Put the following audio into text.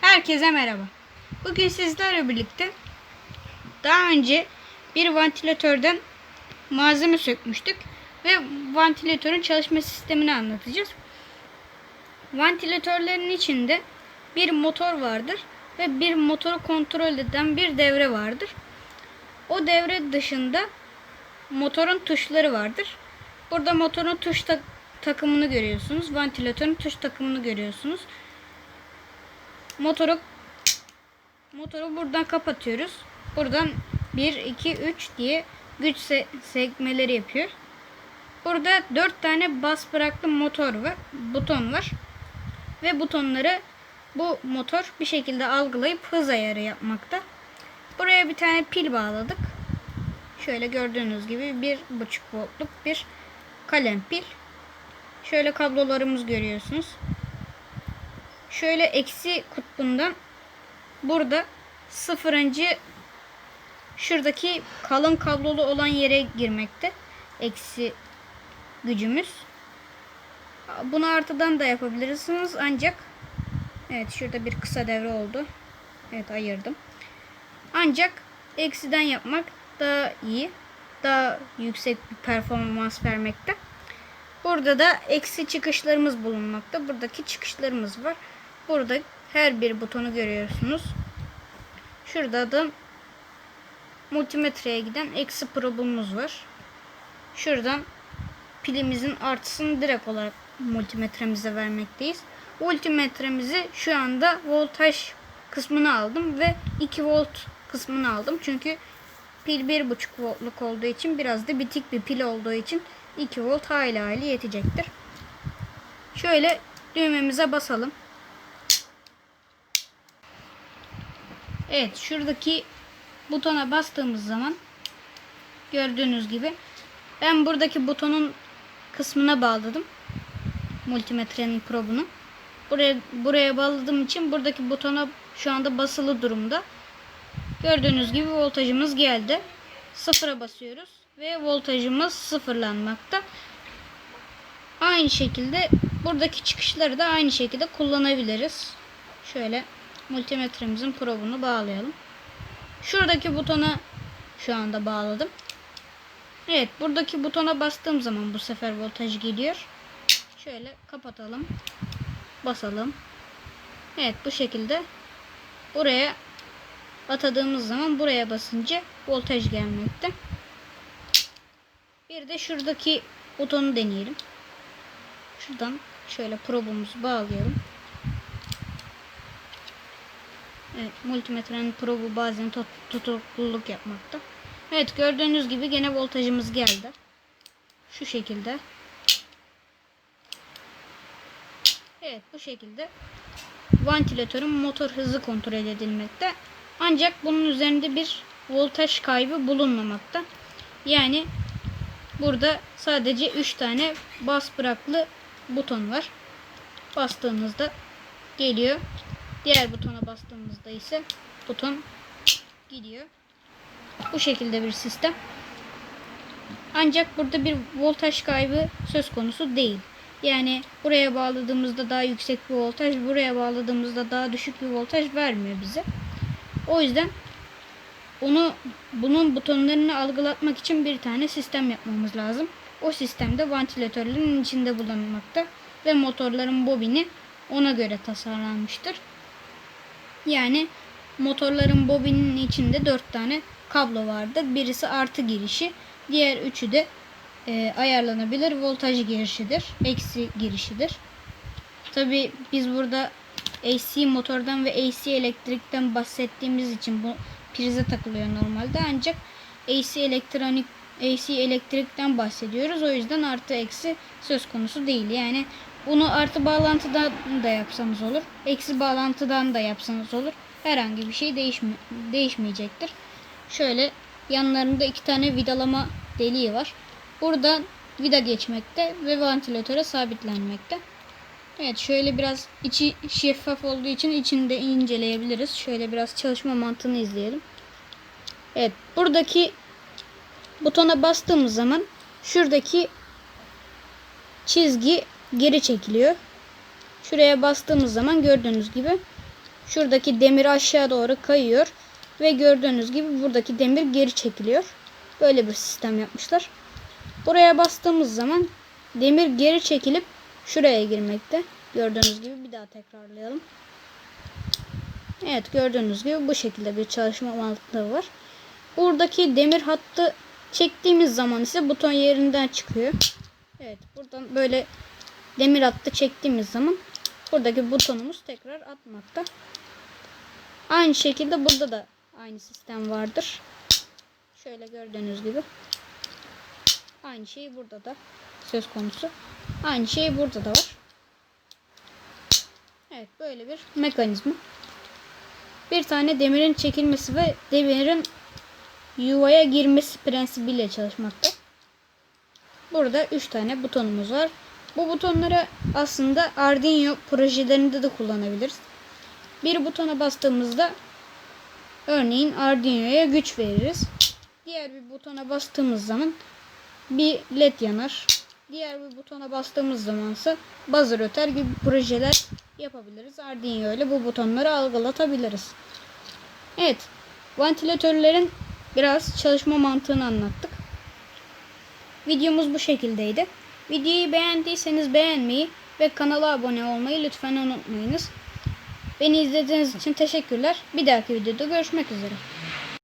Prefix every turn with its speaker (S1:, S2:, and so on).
S1: Herkese merhaba. Bugün sizlerle birlikte daha önce bir vantilatörden malzeme sökmüştük ve vantilatörün çalışma sistemini anlatacağız. Vantilatörlerin içinde bir motor vardır ve bir motoru kontrol eden bir devre vardır. O devre dışında motorun tuşları vardır. Burada motorun tuş ta- takımını görüyorsunuz. Vantilatörün tuş takımını görüyorsunuz. Motoru motoru buradan kapatıyoruz. Buradan 1 2 3 diye güç se- sekmeleri yapıyor. Burada 4 tane bas bıraklı motor var, buton var. Ve butonları bu motor bir şekilde algılayıp hız ayarı yapmakta. Buraya bir tane pil bağladık. Şöyle gördüğünüz gibi bir buçuk voltluk bir kalem pil. Şöyle kablolarımız görüyorsunuz. Şöyle eksi kutbundan burada sıfırıncı şuradaki kalın kablolu olan yere girmekte. Eksi gücümüz. Bunu artıdan da yapabilirsiniz ancak evet şurada bir kısa devre oldu. Evet ayırdım. Ancak eksiden yapmak daha iyi. Daha yüksek bir performans vermekte. Burada da eksi çıkışlarımız bulunmakta. Buradaki çıkışlarımız var. Burada her bir butonu görüyorsunuz. Şurada da multimetreye giden eksi probumuz var. Şuradan pilimizin artısını direkt olarak multimetremize vermekteyiz. Multimetremizi şu anda voltaj kısmını aldım ve 2 volt kısmını aldım. Çünkü pil 1.5 voltluk olduğu için biraz da bitik bir pil olduğu için 2 volt hayli hayli yetecektir. Şöyle düğmemize basalım. Evet şuradaki butona bastığımız zaman gördüğünüz gibi ben buradaki butonun kısmına bağladım. Multimetrenin probunu. Buraya buraya bağladığım için buradaki butona şu anda basılı durumda. Gördüğünüz gibi voltajımız geldi. Sıfıra basıyoruz ve voltajımız sıfırlanmakta. Aynı şekilde buradaki çıkışları da aynı şekilde kullanabiliriz. Şöyle multimetremizin probunu bağlayalım. Şuradaki butona şu anda bağladım. Evet buradaki butona bastığım zaman bu sefer voltaj geliyor. Şöyle kapatalım. Basalım. Evet bu şekilde buraya atadığımız zaman buraya basınca voltaj gelmekte. Bir de şuradaki butonu deneyelim. Şuradan şöyle probumuzu bağlayalım. Evet, multimetrenin probu bazen tut tutukluluk yapmakta. Evet, gördüğünüz gibi gene voltajımız geldi. Şu şekilde. Evet, bu şekilde vantilatörün motor hızı kontrol edilmekte. Ancak bunun üzerinde bir voltaj kaybı bulunmamakta. Yani burada sadece 3 tane bas bıraklı buton var. Bastığınızda geliyor. Diğer butona bastığımızda ise buton gidiyor. Bu şekilde bir sistem. Ancak burada bir voltaj kaybı söz konusu değil. Yani buraya bağladığımızda daha yüksek bir voltaj, buraya bağladığımızda daha düşük bir voltaj vermiyor bize. O yüzden onu bunun butonlarını algılatmak için bir tane sistem yapmamız lazım. O sistemde vantilatörlerin içinde bulunmakta ve motorların bobini ona göre tasarlanmıştır. Yani motorların bobinin içinde 4 tane kablo vardır. Birisi artı girişi, diğer üçü de e, ayarlanabilir voltaj girişidir, eksi girişidir. Tabi biz burada AC motordan ve AC elektrikten bahsettiğimiz için bu prize takılıyor normalde ancak AC elektronik AC elektrikten bahsediyoruz. O yüzden artı eksi söz konusu değil. Yani bunu artı bağlantıdan da yapsanız olur. Eksi bağlantıdan da yapsanız olur. Herhangi bir şey değişme, değişmeyecektir. Şöyle yanlarında iki tane vidalama deliği var. Buradan vida geçmekte ve vantilatöre sabitlenmekte. Evet şöyle biraz içi şeffaf olduğu için içini de inceleyebiliriz. Şöyle biraz çalışma mantığını izleyelim. Evet buradaki butona bastığımız zaman şuradaki çizgi geri çekiliyor. Şuraya bastığımız zaman gördüğünüz gibi şuradaki demir aşağı doğru kayıyor ve gördüğünüz gibi buradaki demir geri çekiliyor. Böyle bir sistem yapmışlar. Buraya bastığımız zaman demir geri çekilip şuraya girmekte. Gördüğünüz gibi bir daha tekrarlayalım. Evet gördüğünüz gibi bu şekilde bir çalışma mantığı var. Buradaki demir hattı çektiğimiz zaman ise buton yerinden çıkıyor. Evet buradan böyle demir hattı çektiğimiz zaman buradaki butonumuz tekrar atmakta. Aynı şekilde burada da aynı sistem vardır. Şöyle gördüğünüz gibi. Aynı şey burada da söz konusu. Aynı şey burada da var. Evet böyle bir mekanizma. Bir tane demirin çekilmesi ve demirin yuvaya girmesi prensibiyle çalışmakta. Burada 3 tane butonumuz var. Bu butonları aslında Arduino projelerinde de kullanabiliriz. Bir butona bastığımızda örneğin Arduino'ya güç veririz. Diğer bir butona bastığımız zaman bir led yanar. Diğer bir butona bastığımız zamansa buzzer öter gibi projeler yapabiliriz. Arduino ile bu butonları algılatabiliriz. Evet, vantilatörlerin biraz çalışma mantığını anlattık. Videomuz bu şekildeydi. Videoyu beğendiyseniz beğenmeyi ve kanala abone olmayı lütfen unutmayınız. Beni izlediğiniz için teşekkürler. Bir dahaki videoda görüşmek üzere.